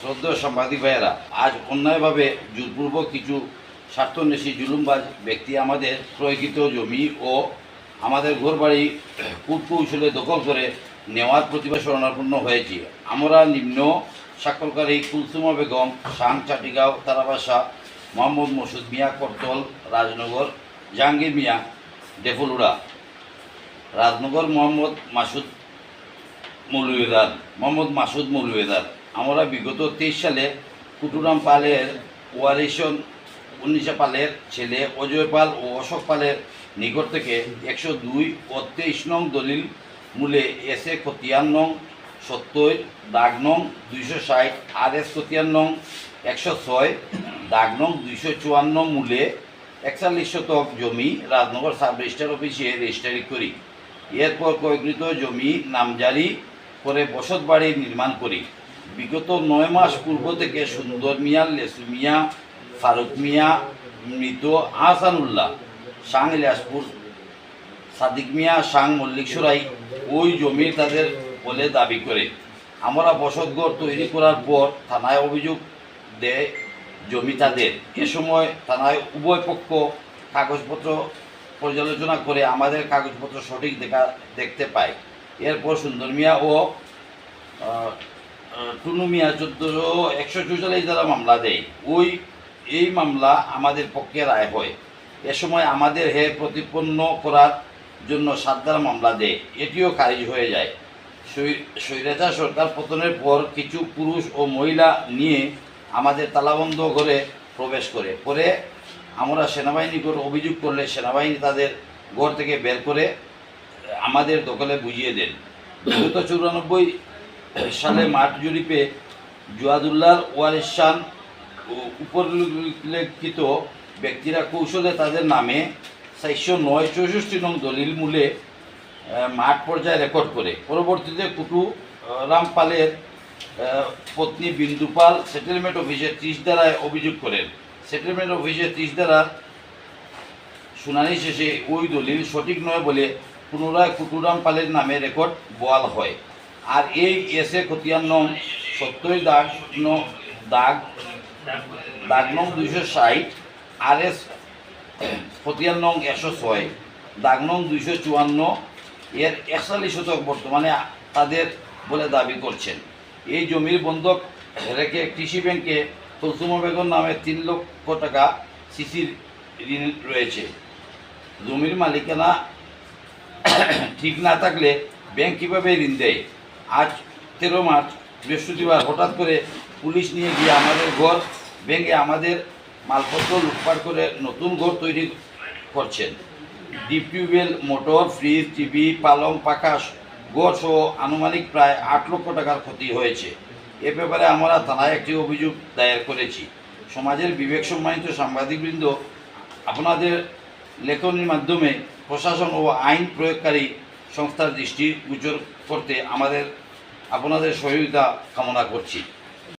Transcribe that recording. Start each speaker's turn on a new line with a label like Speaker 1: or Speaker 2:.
Speaker 1: শ্রদ্ধেয় সাংবাদিক ভাইয়েরা, আজ অন্যায়ভাবে জোরপূর্বক কিছু স্বার্থন্বেষী জুলুমবাজ ব্যক্তি আমাদের ক্রয়কৃত জমি ও আমাদের ঘরবাড়ি কূটকৌশলে দখল করে নেওয়ার প্রতিবাদ শরণাপন্ন হয়েছি। আমরা নিম্ন স্বাক্ষরকারী কুলসুমা বেগম সাং চাটিগাঁও, তারাবাসা, মোহাম্মদ মসুদ মিয়া, করতল, রাজনগর, জাহাঙ্গীর মিয়া ডেফলুড়া রাজনগর মোহাম্মদ মাসুদ মৌলভীদার মোহাম্মদ মাসুদ মৌলভীদার আমরা বিগত তেইশ সালে কুটুরাম পালের ওয়ারিশন উনিশা পালের ছেলে অজয় পাল ও অশোক পালের নিকট থেকে একশো দুই ও তেইশ নং দলিল মূলে এস এ খতিয়ান নং, সত্তর, দাগ নং, দুইশো ষাট, আর এস খতিয়ান নং, একশো ছয়, দাগ নং, দুইশো চুয়ান্ন মূলে একচল্লিশ শতক জমি রাজনগর সাব রেজিস্টার অফিসে রেজিস্ট্রারি করি। এরপর কয়েকৃত জমি নামজারি করে বসত বাড়ি নির্মাণ করি। বিগত নয় মাস পূর্ব থেকে সুন্দর মিয়া, লেসু মিয়া, ফারুক মিয়া, মৃত আহসানুল্লাহ সাং ইলিয়াসপুর সাদিক মিয়া সাং মল্লিক সরাই ওই জমি তাদের বলে দাবি করে। আমরা বসতঘর তৈরি করার পর থানায় অভিযোগ দেয় জমি তাদের। এ সময় থানায় উভয় পক্ষ কাগজপত্র পর্যালোচনা করে আমাদের কাগজপত্র সঠিক দেখা দেখতে পায়। এরপর সুন্দর মিয়া ও টুনু মিয়া চোদ্দশো একশো চৌচল্লিশ দ্বারা মামলা দেয়, ওই, এই মামলা আমাদের পক্ষে রায় হয়। এ সময় আমাদের হে প্রতিপন্ন করার জন্য সাত দ্বারা মামলা দেয়, এটিও খারিজ হয়ে যায়। স্বৈ- স্বৈরাচার সরকার পতনের পর কিছু পুরুষ ও মহিলা নিয়ে আমাদের তালাবন্ধ করে প্রবেশ করে। পরে আমরা সেনাবাহিনীকে অভিযোগ করলে সেনাবাহিনী তাদের ঘর থেকে বের করে আমাদের দখলে বুঝিয়ে দেন। বিগত চুরানব্বই সালে মাঠ জরিপে জুয়াদুল্লাহ ওয়ারিসান উপরিল্লিখিত ব্যক্তিরা কৌশলে তাদের নামে চারশো নয় চৌষট্টি নং দলিল মূলে মাঠ পর্যায়ে রেকর্ড করে। পরবর্তীতে কুটু রামপালের পত্নী বিন্দুপাল সেটেলমেন্ট অফিসে ত্রিশ দ্বারায় অভিযোগ করেন। সেটেলমেন্ট অফিসে ত্রিশ দ্বারা শুনানি শেষে ওই দলিল সঠিক নয় বলে পুনরায় কুটুরাম পালের নামে রেকর্ড বহাল হয়। আর এই এস খতিয়ান নং সত্তর দাগ দাগ দাগ নং দুইশো ষাট আর এস খতিয়ান নং একশো ছয়, দাগ নং দুইশো চুয়ান্ন, এর একচল্লিশ শতক বর্তমানে তাদের বলে দাবি করছেন। এই জমির বন্ধক রেখে কৃষি ব্যাংকে কুলসুমা বেগম নামে তিন লক্ষ টাকা সিসির ঋণ রয়েছে। জমির মালিকানা ঠিক না থাকলে ব্যাংক কীভাবে ঋণ দেয়? আজ তেরো মার্চ, বৃহস্পতিবার হঠাৎ করে পুলিশ নিয়ে গিয়ে আমাদের ঘর ভেঙে আমাদের মালপত্র লুটপাট করে নতুন ঘর তৈরি করছেন। Deep tubewell, motor, fridge, TV, পালং পাখা ঘর সহ আনুমানিক প্রায় আট লক্ষ টাকার ক্ষতি হয়েছে। এ ব্যাপারে আমরা থানায় একটি অভিযোগ দায়ের করেছি। সমাজের বিবেক সম্মানিত সাংবাদিকবৃন্দ, আপনাদের লেখনীর মাধ্যমে প্রশাসন ও আইন প্রয়োগকারী সংস্থার দৃষ্টি গোচর করতে আমাদের আপনাদের সহযোগিতা কামনা করছি।